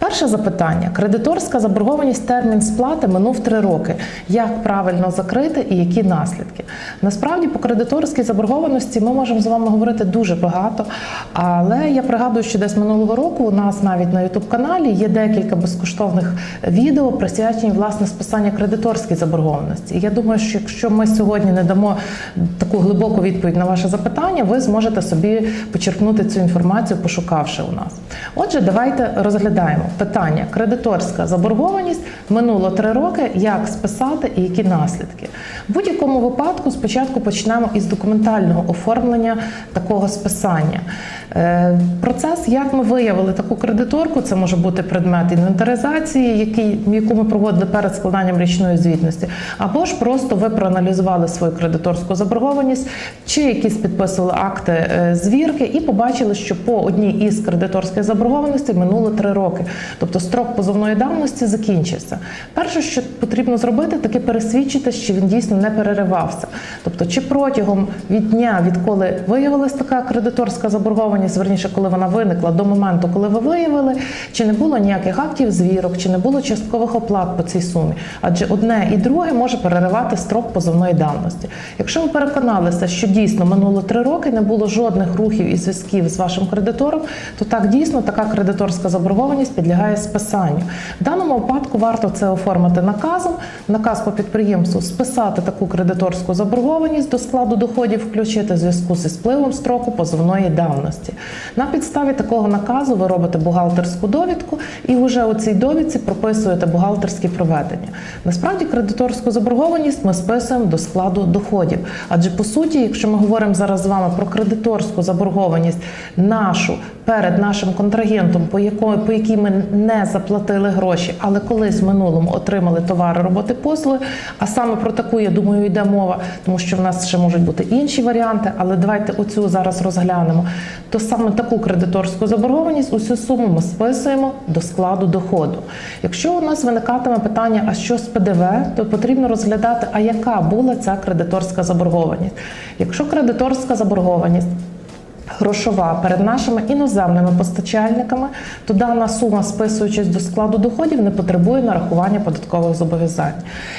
Перше запитання: кредиторська заборгованість термін сплати минув три роки. Як правильно закрити і які наслідки? Насправді, по кредиторській заборгованості ми можемо з вами говорити дуже багато. Але я пригадую, що десь минулого року у нас навіть на youtube каналі є декілька безкоштовних відео, присвячені власне списання кредиторській заборгованості. Я думаю, що якщо ми сьогодні не дамо таку глибоку відповідь на ваше запитання, ви зможете собі почерпнути цю інформацію, пошукавши у нас. Отже, давайте розглядаємо питання: кредиторська заборгованість минуло три роки. Як списати і які наслідки? В будь-якому випадку спочатку почнемо із документального оформлення такого списання. Е, Процес, як ми виявили таку кредиторку, це може бути предмет інвентаризації, який, яку ми проводили перед складанням річної звітності, або ж просто ви проаналізували свою кредиторську заборгованість, чи якісь підписували акти е, звірки і побачили, що по одній із кредиторських заборгованостей минуло три роки. Тобто строк позовної давності закінчився. Перше, що потрібно зробити, таки пересвідчити, що він дійсно не переривався. Тобто, чи протягом від дня, відколи виявилась така кредиторська заборгованість, верніше, коли вона виникла до моменту, коли ви виявили, чи не було ніяких актів звірок, чи не було часткових оплат по цій сумі. Адже одне і друге може переривати строк позовної давності. Якщо ви переконалися, що дійсно минуло три роки, не було жодних рухів і зв'язків з вашим кредитором, то так дійсно така кредиторська заборгованість підлягає списанню. В даному випадку варто це оформити наказом, наказ по підприємству списати таку кредиторську заборгованість до складу доходів, включити в зв'язку зі спливом строку позовної давності. На підставі такого наказу ви робите бухгалтерську довідку і вже у цій довідці прописуєте бухгалтерські проведення. Насправді кредиторську заборгованість ми списуємо до складу доходів. Адже по суті, якщо ми говоримо зараз з вами про кредиторську заборгованість нашу перед нашим контрагентом, по якої по якій ми не заплатили гроші, але колись в минулому отримали товари, роботи, послуги. А саме про таку, я думаю, йде мова, тому що в нас ще можуть бути інші варіанти. Але давайте оцю зараз розглянемо. То саме таку кредиторську заборгованість, усю суму ми списуємо до складу доходу. Якщо у нас виникатиме питання, а що з ПДВ, то потрібно розглядати, а яка була ця кредиторська заборгованість. Якщо кредиторська заборгованість грошова перед нашими іноземними постачальниками, то дана сума, списуючись до складу доходів, не потребує нарахування податкових зобов'язань.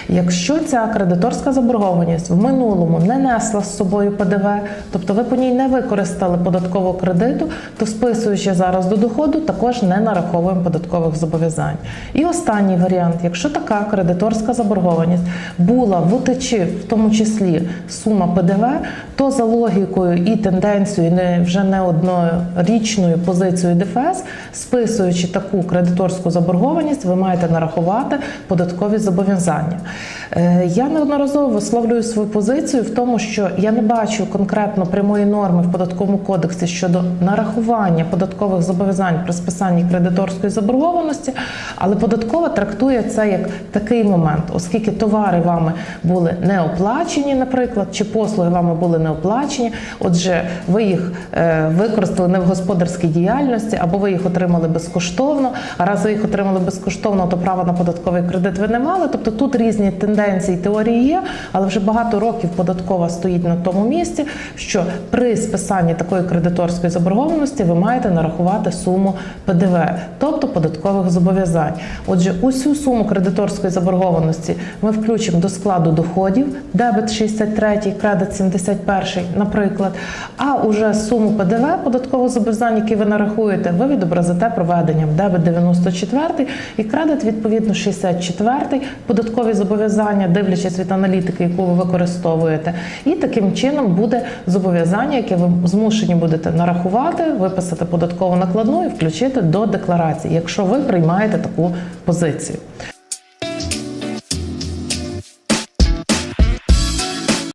Якщо ця кредиторська заборгованість в минулому не несла з собою ПДВ, тобто ви по ній не використали податкового кредиту, то списуючи зараз до доходу, також не нараховуємо податкових зобов'язань. І останній варіант, якщо така кредиторська заборгованість була в УТЧ, в тому числі сума ПДВ, то за логікою і тенденцією не вже не однорічною позицією ДФС, списуючи таку кредиторську заборгованість, ви маєте нарахувати податкові зобов'язання. Е, Я неодноразово висловлюю свою позицію в тому, що я не бачу конкретно прямої норми в податковому кодексі щодо нарахування податкових зобов'язань при списанні кредиторської заборгованості, але податкова трактує це як такий момент, оскільки товари вами були не оплачені, наприклад, чи послуги вами були не оплачені. Отже, ви їх використали не в господарській діяльності, або ви їх отримали безкоштовно. А раз ви їх отримали безкоштовно, то права на податковий кредит ви не мали. Тобто тут різні тенденції, теорії є, але вже багато років податкова стоїть на тому місці, що при списанні такої кредиторської заборгованості ви маєте нарахувати суму ПДВ, тобто податкових зобов'язань. Отже, усю суму кредиторської заборгованості ми включимо до складу доходів, дебет 63, кредит 71, наприклад. А уже суму ПДВ податкового зобов'язань, які ви нарахуєте, ви відобразите проведенням дебет 94 і кредит відповідно 64 податкові зобов'язання, дивлячись від аналітики, яку ви використовуєте. І таким чином буде зобов'язання, яке ви змушені будете нарахувати, виписати податкову накладну і включити до декларації, якщо ви приймаєте таку позицію.